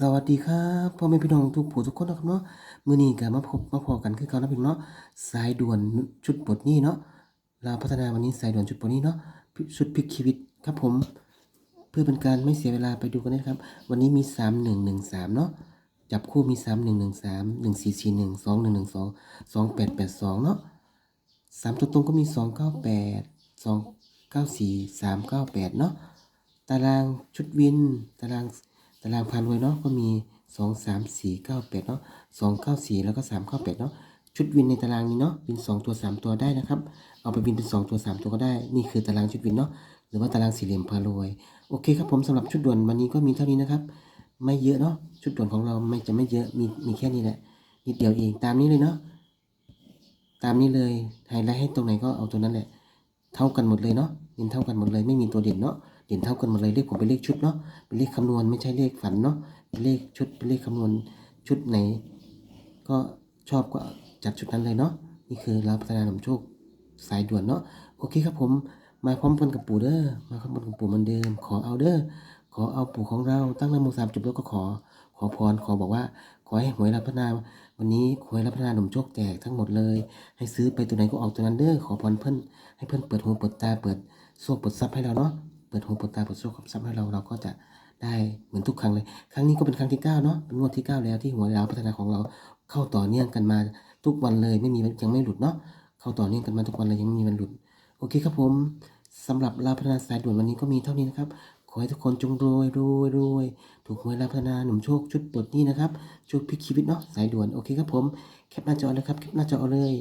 สวัสดีครับพ่อแม่พี่น้องทุกผู้ทุกคนนะครับเนาะมื้อนี้ก็มาพบมาพอกันคือเก่านะพี่น้องเนาะสายด่วนชุดปลดนี้เนาะเราพัฒนาวันนี้สายด่วนชุดปลดนี้เนาะชุดพลิกชีวิตครับผม เพื่อเป็นการไม่เสียเวลาไปดูกันนะครับ วันนี้มี 3113เนาะจับคู่มี 3113 1441 2112 2882เนาะสามตัวตรงก็มี 298 294 398เนาะตารางชุดวินตาราง ตารางพันรวยเนาะก็มีสองสามสี่เก้าแปดเนาะสองเก้าสี่แล้วก็สามเก้าแปดเนาะชุดวินในตารางนี้เนาะวินสองตัวสามตัวได้นะครับ เอาไปวินเป็นสองตัวสามตัวก็ได้ นี่คือตารางชุดวินเนาะหรือว่าตารางสี่เหลี่ยมพารวยโอเคครับผมสำหรับชุดด่วนวันนี้ก็มีเท่านี้นะครับ ไม่เยอะเนาะชุดด่วนของเราไม่จะไม่เยอะมีมีแค่นี้แหละนิดเดียวเองตามนี้เลยเนาะตามนี้เลยไฮไลท์ให้ตรงไหนก็เอาตัวนั้นแหละ เท่ากันหมดเลยเนาะเด่นเท่ากันหมดเลยไม่มีตัวเด่นเนาะ เด่นเท่ากันหมดเลยเลขผมเป็นเลขชุดเนาะเป็นเลขคำนวณไม่ใช่เลขฝันเนาะเป็นเลขชุดเป็นเลขคำนวณชุดไหน ก็ชอบก็จัดชุดนั้นเลยเนาะนี่คือรับพัฒนาหนมโชคสายด่วนเนาะโอเคครับผมมาพร้อมกันกับปู่เด้อมาพร้อมกันกับปู่เหมือนเดิม ขอเอาเด้อขอเอาปู่ของเราตั้งนโมสามจบแล้วก็ขอ ขอพรขอบอกว่าขอให้หวยรับพัฒนาวันนี้หวยรับพัฒนาหนมโชคแจกทั้งหมดเลย ให้ซื้อไปตัวไหนก็ออกตัวนั้นเด้อขอพรเพิ่อนให้เพิ่อนเปิดหูเปิดตาเปิดโชคเปิดทรัพย์ให้เราเนาะ ปิดหูเปิดตาเปิดโชคเปิดทรัพย์ให้เราเราก็จะได้เหมือนทุกครั้งเลย ครั้งนี้ก็เป็นครั้งที่เก้าเนาะเป็นงวดที่เก้าแล้วที่หัวยรับพัฒนาของเราเข้าต่อเนื่องกันมาทุกวันเลยไม่มียังไม่หลุดเนาะเข้าต่อเนื่องกันมาทุกวันเลยยังไม่มีวันหลุด โอเคครับผมสำหรับลาพัฒนาสายด่วนวันนี้ก็มีเท่านี้นะครับขอให้ทุกคนจงรวยรวยรวยถูกหวยลาพัฒนาหนุ่มโชคชุดปลดนี้นะครับชุดพิกชีวิตเนาะสายด่วนโอเคครับผมแคปหน้าจอเลยครับแคปหน้าจอเลย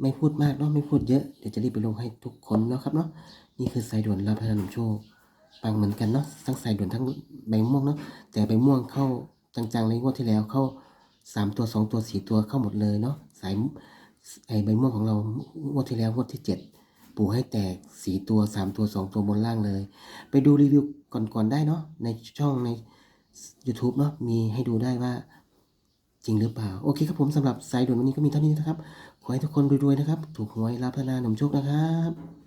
ไม่พูดมากเนาะไม่พูดเยอะเดี๋ยวจะรีบไปลงให้ทุกคนเนาะครับเนาะนี่คือสายด่วนลาพันหนุ่มโชคปังเหมือนกันเนาะทั้งสายด่วนทั้งใบม่วงเนาะแต่ใบม่วงเข้าจังๆเลยงวดที่แล้วเข้าสามตัวสองตัวสี่ตัวเข้าหมดเลยเนาะสายไอใบม่วงของเรางวดที่แล้วงวดที่เจ็ดปู่ให้แตกสีตัวสามตัวสองตัวบนล่างเลย ไปดูรีวิวก่อนๆได้เนาะในช่องใน YouTube เนาะมีให้ดูได้ว่า จริงหรือเปล่า โอเคครับผมสำหรับสายด่วนวันนี้ก็มีเท่านี้นะครับ ขอให้ทุกคนรวยๆนะครับ ถูกหวยรับพนาหนุ่มโชคนะครับ